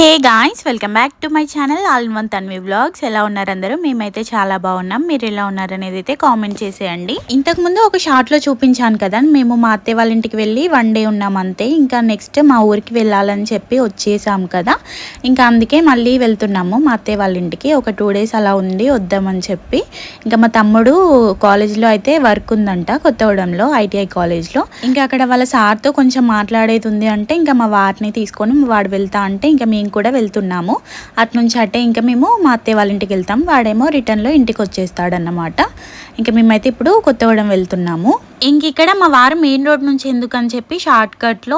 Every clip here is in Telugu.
Hey guys welcome back to my channel all one Tanvi vlogs. ఎలా ఉన్నారు అందరూ? మేమైతే చాలా బాగున్నాం. మీరు ఎలా ఉన్నారు అనేది అయితే కామెంట్ చేసేయండి. ఇంతకుముందు ఒక షార్ట్లో చూపించాను కదా మేము మా అత్తయ్య వాళ్ళ ఇంటికి వెళ్ళి వన్ డే ఉన్నాం అంతే. ఇంకా నెక్స్ట్ మా ఊరికి వెళ్ళాలని చెప్పి వచ్చేసాం కదా. ఇంకా అందుకే మళ్ళీ వెళ్తున్నాము మా అత్తయ్య వాళ్ళ ఇంటికి. ఒక టూ డేస్ అలా ఉండి వద్దామని చెప్పి. ఇంకా మా తమ్ముడు కాలేజ్లో అయితే వర్క్ ఉందంట కొత్తగూడెంలో ఐటీఐ కాలేజ్లో ఇంకా అక్కడ వాళ్ళ సార్తో కొంచెం మాట్లాడేది ఉంది అంటే ఇంకా మా వారిని తీసుకొని వాడు వెళ్తా అంటే ఇంకా మేము కూడా వెళ్తున్నాము. అటు నుంచి అటే ఇంకా మేము మా అత్తయ్య వాళ్ళ ఇంటికి వెళ్తాం. వాడేమో రిటర్న్లో ఇంటికి వచ్చేస్తాడన్నమాట ఇంకా మేమైతే ఇప్పుడు కొత్తగూడెం వెళ్తున్నాము. ఇంక ఇక్కడ మా వారు మెయిన్ రోడ్ నుంచి ఎందుకని చెప్పి షార్ట్ కట్లో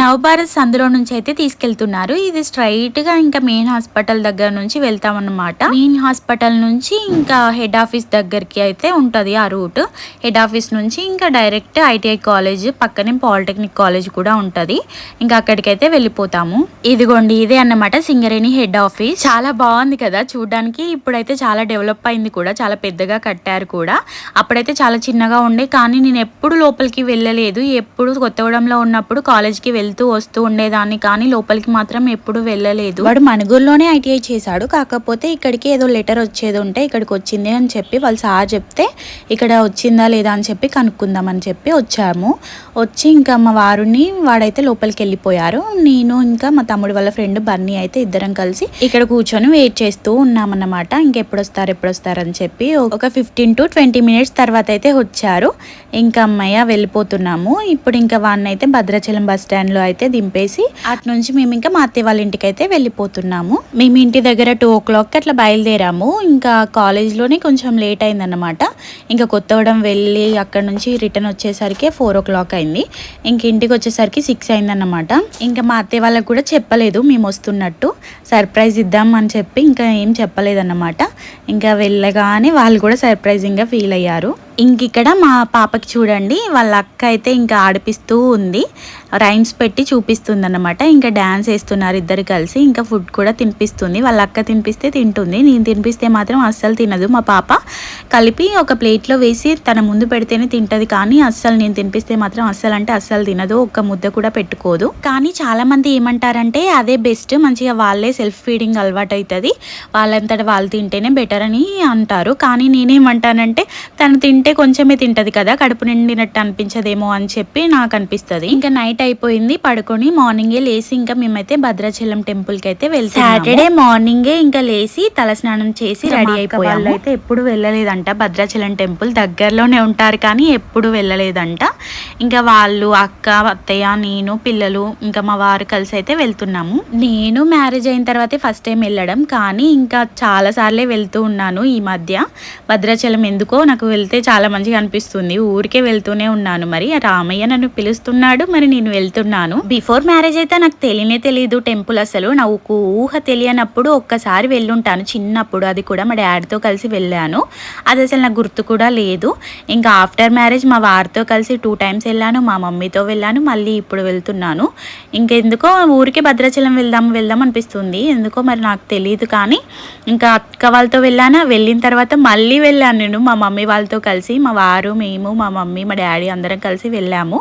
నవభారత్ సందులో నుంచి అయితే తీసుకెళ్తున్నారు. ఇది స్ట్రైట్గా ఇంకా మెయిన్ హాస్పిటల్ దగ్గర నుంచి వెళ్తామన్నమాట. మెయిన్ హాస్పిటల్ నుంచి ఇంకా హెడ్ ఆఫీస్ దగ్గరికి అయితే ఉంటది ఆ రూట్. హెడ్ ఆఫీస్ నుంచి ఇంకా డైరెక్ట్ ఐటీఐ కాలేజ్ పక్కనే పాలిటెక్నిక్ కాలేజ్ కూడా ఉంటది. ఇంకా అక్కడికైతే వెళ్ళిపోతాము. ఇదిగోండి ఇదే అన్నమాట సింగరేణి హెడ్ ఆఫీస్. చాలా బాగుంది కదా చూడడానికి. ఇప్పుడైతే చాలా డెవలప్ అయింది కూడా. చాలా పెద్దగా కట్టారు కూడా. అప్పుడైతే చాలా చిన్నగా ఉండే కానీ నేను ఎప్పుడు లోపలికి వెళ్ళలేదు ఎప్పుడు కొత్తగూడెంలో ఉన్నప్పుడు కాలేజ్కి వెళ్తూ వస్తూ ఉండేదాన్ని కానీ లోపలికి మాత్రం ఎప్పుడు వెళ్ళలేదు. వాడు మణుగూరులోనే ఐటీఐ చేశాడు కాకపోతే ఇక్కడికి ఏదో లెటర్ వచ్చేది ఉంటే ఇక్కడికి వచ్చింది అని చెప్పి వాళ్ళు సార్ చెప్తే ఇక్కడ వచ్చిందా లేదా? అని చెప్పి కనుక్కుందామని చెప్పి వచ్చాము. వచ్చి ఇంకా మా వారుని వాడైతే లోపలికి వెళ్ళిపోయారు. నేను ఇంకా మా తమ్ముడు వాళ్ళ ఫ్రెండ్ బన్నీ అయితే ఇద్దరం కలిసి ఇక్కడ కూర్చొని వెయిట్ చేస్తూ ఉన్నామన్నమాట. ఇంకెప్పుడు వస్తారు ఎప్పుడు వస్తారు అని చెప్పి ఒక ఫిఫ్టీన్ టు ట్వంటీ మినిట్స్ తర్వాత అయితే వచ్చారు. ఇంకా అమ్మయ్య వెళ్ళిపోతున్నాము. ఇప్పుడు ఇంకా వాడిని అయితే భద్రాచలం బస్ స్టాండ్లో అయితే దింపేసి అటు నుంచి మేము ఇంకా మా అత్తయ్య వాళ్ళ ఇంటికి అయితే వెళ్ళిపోతున్నాము. మేము ఇంటి దగ్గర టూ ఓ క్లాక్ అట్లా బయలుదేరాము. ఇంకా కాలేజ్లోనే కొంచెం లేట్ అయిందన్నమాట. ఇంకా కొత్తగూడెం వెళ్ళి అక్కడ నుంచి రిటర్న్ వచ్చేసరికి ఫోర్ ఓ క్లాక్ అయింది. ఇంక ఇంటికి వచ్చేసరికి సిక్స్ అయిందన్నమాట. ఇంకా మా అత్తయ్య వాళ్ళకి కూడా చెప్పలేదు మేము వస్తున్నట్టు. సర్ప్రైజ్ ఇద్దాం అని చెప్పి ఇంకా ఏం చెప్పలేదన్నమాట. ఇంకా వెళ్ళగానే వాళ్ళు కూడా సర్ప్రైజింగ్గా ఫీల్ అయ్యారు. ఇంక ఇక్కడ మా పాపకి చూడండి వాళ్ళ అక్క అయితే ఇంకా ఆడిపిస్తూ ఉంది. రైమ్స్ పెట్టి చూపిస్తుంది అనమాట ఇంకా డ్యాన్స్ వేస్తున్నారు ఇద్దరు కలిసి. ఇంకా ఫుడ్ కూడా తినిపిస్తుంది. వాళ్ళ అక్క తినిపిస్తే తింటుంది. నేను తినిపిస్తే మాత్రం అస్సలు తినదు. మా పాప కలిపి ఒక ప్లేట్లో వేసి తన ముందు పెడితేనే తింటది. కానీ అస్సలు నేను తినిపిస్తే మాత్రం అస్సలు అంటే అస్సలు తినదు. ఒక్క ముద్ద కూడా పెట్టుకోదు. కానీ చాలామంది ఏమంటారంటే అదే బెస్ట్ మంచిగా వాళ్ళే సెల్ఫ్ ఫీడింగ్ అలవాటు అవుతుంది వాళ్ళంతట వాళ్ళు తింటేనే బెటర్ అని అంటారు. కానీ నేనేమంటానంటే తను తింటే కొంచెమే తింటది కదా కడుపు నిండినట్టు అనిపించదేమో అని చెప్పి నాకు అనిపిస్తుంది. ఇంకా నైట్ అయిపోయింది పడుకొని మార్నింగే లేసి ఇంకా మేమైతే భద్రాచలం టెంపుల్కి అయితే వెళ్తాం సాటర్డే మార్నింగే ఇంకా లేసి తలస్నానం చేసి రెడీ అయిపోయాము. అయితే ఎప్పుడు వెళ్ళలేదంట. భద్రాచలం టెంపుల్ దగ్గరలోనే ఉంటారు కానీ ఎప్పుడు వెళ్ళలేదంట. ఇంకా వాళ్ళు అక్క అత్తయ్య నేను పిల్లలు ఇంకా మా వారు కలిసి అయితే వెళ్తున్నాము. నేను మ్యారేజ్ అయిన తర్వాతే ఫస్ట్ టైం వెళ్ళడం కానీ ఇంకా చాలా సార్లే వెళ్తూ ఉన్నాను ఈ మధ్య. భద్రాచలం ఎందుకో నాకు వెళ్తే చాలా మంచిగా అనిపిస్తుంది. ఊరికే వెళ్తూనే ఉన్నాను మరి. రామయ్య నన్ను పిలుస్తున్నాడు మరి నేను వెళ్తున్నాను. బిఫోర్ మ్యారేజ్ అయితే నాకు తెలియనే తెలియదు టెంపుల్ అసలు. నాకు ఊహ తెలియనప్పుడు ఒక్కసారి వెళ్ళుంటాను. చిన్నప్పుడు అది కూడా మా డాడీతో కలిసి వెళ్ళాను. అది అసలు నాకు గుర్తు కూడా లేదు. ఇంకా ఆఫ్టర్ మ్యారేజ్ మా వారితో కలిసి టూ టైమ్స్ వెళ్ళాను మా మమ్మీతో వెళ్ళాను మళ్ళీ ఇప్పుడు వెళ్తున్నాను. ఇంకెందుకో ఊరికే భద్రాచలం వెళ్దాం వెళ్దాం అనిపిస్తుంది. ఎందుకో మరి నాకు తెలియదు కానీ ఇంకా అక్క వాళ్ళతో వెళ్ళానా? వెళ్ళిన తర్వాత మళ్ళీ వెళ్ళాను నేను. మా మమ్మీ వాళ్ళతో కలిసి కలిసి మా వారు మేము మా మమ్మీ మా డాడీ అందరం కలిసి వెళ్ళాము.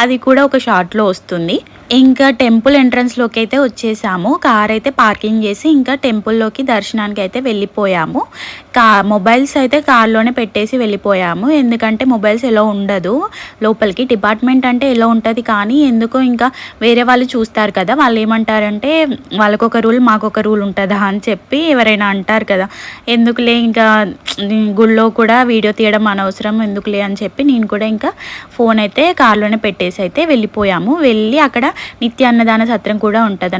అది కూడా ఒక షార్ట్లో వస్తుంది. ఇంకా టెంపుల్ ఎంట్రన్స్లోకి అయితే వచ్చేసాము. కార్ అయితే పార్కింగ్ చేసి ఇంకా టెంపుల్లోకి దర్శనానికి అయితే వెళ్ళిపోయాము. కా మొబైల్స్ అయితే కార్లోనే పెట్టేసి వెళ్ళిపోయాము. ఎందుకంటే మొబైల్స్ ఎలా ఉండదు. లోపలికి డిపార్ట్మెంట్ అంటే ఎలా ఉంటుంది కానీ ఎందుకో ఇంకా వేరే వాళ్ళు చూస్తారు కదా. వాళ్ళు ఏమంటారంటే వాళ్ళకొక రూల్ మాకొక రూల్ ఉంటుందా? అని చెప్పి ఎవరైనా అంటారు కదా. ఎందుకులే ఇంకా గుళ్ళో కూడా వీడియో తీయడం అనవసరం ఎందుకులే? అని చెప్పి నేను కూడా ఇంకా ఫోన్ అయితే కార్లోనే పెట్టేసి అయితే వెళ్ళిపోయాము. వెళ్ళి అక్కడ నిత్య అన్నదాన సత్రం కూడా ఉంటుంది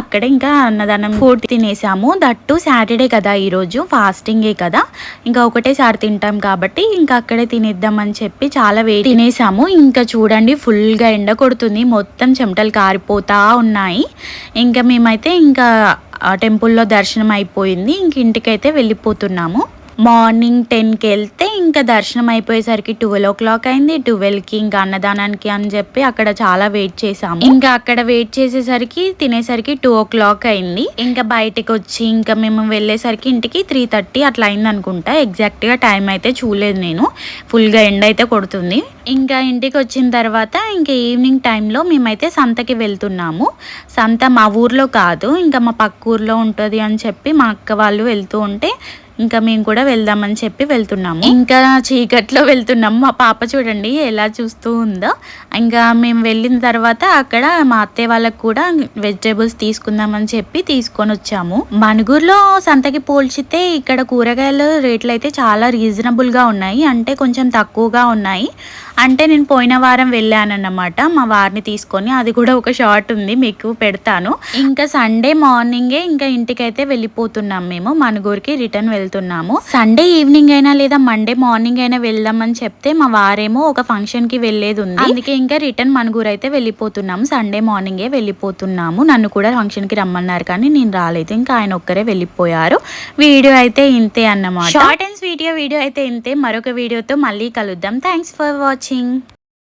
అక్కడ ఇంకా అన్నదానం ఫుడ్ తినేసాము. దట్టు సాటర్డే కదా ఈరోజు. ఫాస్టింగ్ కదా. ఇంకా ఒకటేసారి తింటాం కాబట్టి ఇంకా అక్కడే తినేద్దామని చెప్పి చాలా వేడి తినేసాము ఇంకా చూడండి ఫుల్గా ఎండ కొడుతుంది. మొత్తం చెమటలు కారిపోతా ఉన్నాయి. ఇంకా మేమైతే ఇంకా టెంపుల్లో దర్శనం అయిపోయింది. ఇంక ఇంటికైతే వెళ్ళిపోతున్నాము. మార్నింగ్ టెన్కి వెళ్తే ఇంకా దర్శనం అయిపోయేసరికి ట్వెల్వ్ ఓ క్లాక్ అయింది. ట్వెల్వ్కి ఇంకా అన్నదానానికి అని చెప్పి అక్కడ చాలా వెయిట్ చేసాము ఇంకా అక్కడ వెయిట్ చేసేసరికి తినేసరికి టూ ఓ క్లాక్ అయింది. ఇంకా బయటకు వచ్చి ఇంకా మేము వెళ్ళేసరికి ఇంటికి త్రీ థర్టీ అట్లా అయింది అనుకుంటా. ఎగ్జాక్ట్గా టైం అయితే చూడలేదు నేను. ఫుల్గా ఎండ్ అయితే కొడుతుంది. ఇంకా ఇంటికి వచ్చిన తర్వాత ఇంకా ఈవినింగ్ టైంలో మేమైతే సంతకి వెళ్తున్నాము. సంత మా ఊర్లో కాదు ఇంకా మా పక్క ఊర్లో ఉంటుంది అని చెప్పి మా అక్క వాళ్ళు వెళ్తూ ఉంటే ఇంకా మేము కూడా వెళ్దామని చెప్పి వెళ్తున్నాము. ఇంకా చీకట్లో వెళ్తున్నాము మా పాప చూడండి ఎలా చూస్తూ ఉందో. ఇంకా మేము వెళ్ళిన తర్వాత అక్కడ మా అత్తయ్య వాళ్ళకి కూడా వెజిటేబుల్స్ తీసుకుందామని చెప్పి తీసుకొని వచ్చాము. మనుగురులో సంతకి పోల్చితే ఇక్కడ కూరగాయల రేట్లు అయితే చాలా రీజనబుల్గా ఉన్నాయి. అంటే కొంచెం తక్కువగా ఉన్నాయి. అంటే నేను పోయిన వారం వెళ్ళానన్నమాట. మా వారిని తీసుకొని అది కూడా ఒక షార్ట్ ఉంది మీకు పెడతాను. ఇంకా సండే మార్నింగే ఇంకా ఇంటికైతే వెళ్ళిపోతున్నాం మేము. మనుగూరుకి రిటర్న్ వెళ్తున్నాము. సండే ఈవినింగ్ అయినా లేదా మండే మార్నింగ్ అయినా వెళ్దామని చెప్తే మా వారేమో ఒక ఫంక్షన్కి వెళ్ళేది ఉంది. అందుకే ఇంకా రిటర్న్ మనుగూరు అయితే వెళ్ళిపోతున్నాము. సండే మార్నింగే వెళ్ళిపోతున్నాము. నన్ను కూడా ఫంక్షన్కి రమ్మన్నారు కానీ నేను రాలేదు. ఇంకా ఆయన ఒక్కరే వెళ్ళిపోయారు. వీడియో అయితే ఇంతే అన్నమాట. షార్ట్ అండ్ స్వీట్ వీడియో అయితే ఇంతే. మరొక వీడియోతో మళ్ళీ కలుద్దాం. Thanks for watching. 亲。